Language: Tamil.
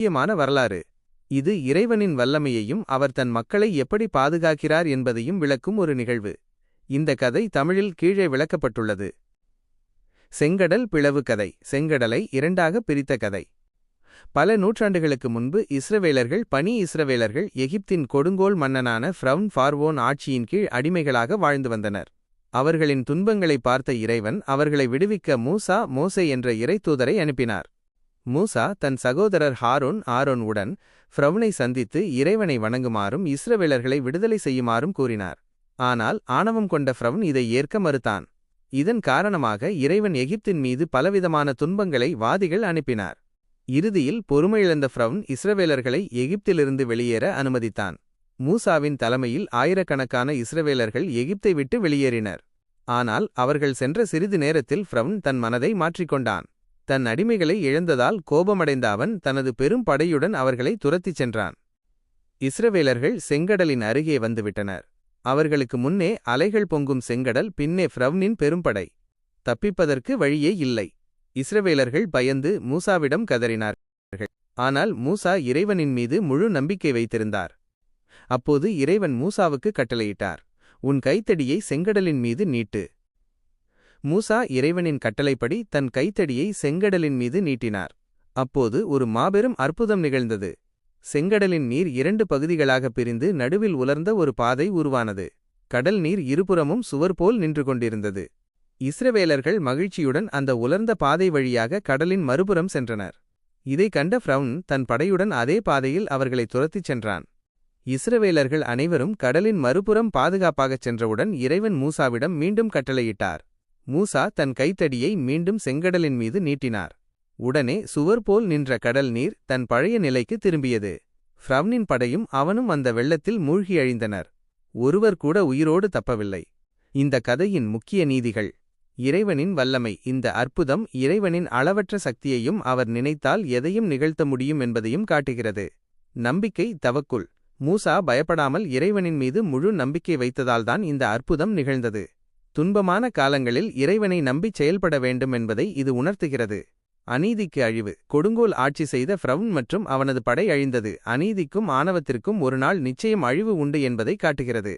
முக்கியமான வரலாறு. இது இறைவனின் வல்லமையையும் அவர் தன் மக்களை எப்படி பாதுகாக்கிறார் என்பதையும் விளக்கும் ஒரு நிகழ்வு. இந்த கதை தமிழில் கீழே விளக்கப்பட்டுள்ளது. செங்கடல் பிளவு கதை செங்கடலை இரண்டாக பிரித்த கதை. பல நூற்றாண்டுகளுக்கு முன்பு இஸ்ரவேலர்கள் பனி இஸ்ரவேலர்கள் எகிப்தின் கொடுங்கோல் மன்னனான ஃப்ரவுன் ஃபார்வோன் ஆட்சியின் கீழ் அடிமைகளாக வாழ்ந்து வந்தனர். அவர்களின் துன்பங்களை பார்த்த இறைவன் அவர்களை விடுவிக்க மூசா மோசே என்ற இறைத்தூதரை அனுப்பினார். மூசா தன் சகோதரர் ஹாரோன் ஆரோன் உடன் ஃப்ரவுனை சந்தித்து இறைவனை வணங்குமாறும் இஸ்ரவேலர்களை விடுதலை செய்யுமாறும் கூறினார். ஆனால் ஆணவம் கொண்ட ஃப்ரவுன் இதை ஏற்க மறுத்தான். இதன் காரணமாக இறைவன் எகிப்தின் மீது பலவிதமான துன்பங்களை வாதிகள் அனுப்பினார். இறுதியில் பொறுமையிழந்த ஃப்ரவுன் இஸ்ரவேலர்களை எகிப்திலிருந்து வெளியேற அனுமதித்தான். மூசாவின் தலைமையில் ஆயிரக்கணக்கான இஸ்ரவேலர்கள் எகிப்தை விட்டு வெளியேறினர். ஆனால் அவர்கள் சென்ற சிறிது நேரத்தில் ஃப்ரவுன் தன் மனதை மாற்றிக்கொண்டான். தன் அடிமைகளை இழந்ததால் கோபமடைந்த அவன் தனது பெரும் படையுடன் அவர்களை துரத்திச் சென்றான். இஸ்ரவேலர்கள் செங்கடலின் அருகே வந்துவிட்டனர். அவர்களுக்கு முன்னே அலைகள் பொங்கும் செங்கடல் பின்னே ஃப்ரவ்னின் பெரும்படை தப்பிப்பதற்கு வழியே இல்லை. இஸ்ரவேலர்கள் பயந்து மூசாவிடம் கதறினார்கள். ஆனால் மூசா இறைவனின் மீது முழு நம்பிக்கை வைத்திருந்தார். அப்போது இறைவன் மூசாவுக்கு கட்டளையிட்டார். உன் கைத்தடியை செங்கடலின் மீது நீட்டு. மூசா இறைவனின் கட்டளைப்படி தன் கைத்தடியை செங்கடலின் மீது நீட்டினார். அப்போது ஒரு மாபெரும் அற்புதம் நிகழ்ந்தது. செங்கடலின் நீர் இரண்டு பகுதிகளாக பிரிந்து நடுவில் உலர்ந்த ஒரு பாதை உருவானது. கடல் நீர் இருபுறமும் சுவர் போல் நின்று கொண்டிருந்தது. இஸ்ரவேலர்கள் மகிழ்ச்சியுடன் அந்த உலர்ந்த பாதை வழியாக கடலின் மறுபுறம் சென்றனர். இதை கண்ட ஃப்ரவுன் தன் படையுடன் அதே பாதையில் அவர்களை துரத்திச் சென்றான். இஸ்ரவேலர்கள் அனைவரும் கடலின் மறுபுறம் பாதுகாப்பாகச் சென்றவுடன் இறைவன் மூசாவிடம் மீண்டும் கட்டளையிட்டார். மூசா தன் கைத்தடியை மீண்டும் செங்கடலின் மீது நீட்டினார். உடனே சுவர் போல் நின்ற கடல் நீர் தன் பழைய நிலைக்கு திரும்பியது. ஃப்ரவ்னின் படையும் அவனும் அந்த வெள்ளத்தில் மூழ்கி அழிந்தனர். ஒருவர் கூட உயிரோடு தப்பவில்லை. இந்த கதையின் முக்கிய நீதிகள். இறைவனின் வல்லமை இந்த அற்புதம் இறைவனின் அளவற்ற சக்தியையும் அவர் நினைத்தால் எதையும் நிகழ்த்த முடியும் என்பதையும் காட்டுகிறது. நம்பிக்கை தவக்குள். மூசா பயப்படாமல் இறைவனின் மீது முழு நம்பிக்கை வைத்ததால்தான் இந்த அற்புதம் நிகழ்ந்தது. துன்பமான காலங்களில் இறைவனை நம்பிச் செயல்பட வேண்டும் என்பதை இது உணர்த்துகிறது. அநீதிக்கு அழிவு. கொடுங்கோல் ஆட்சி செய்த ஃப்ரவுன் மற்றும் அவனது படை அழிந்தது. அநீதிக்கும் ஆணவத்திற்கும் ஒரு நாள் நிச்சயம் அழிவு உண்டு என்பதை காட்டுகிறது.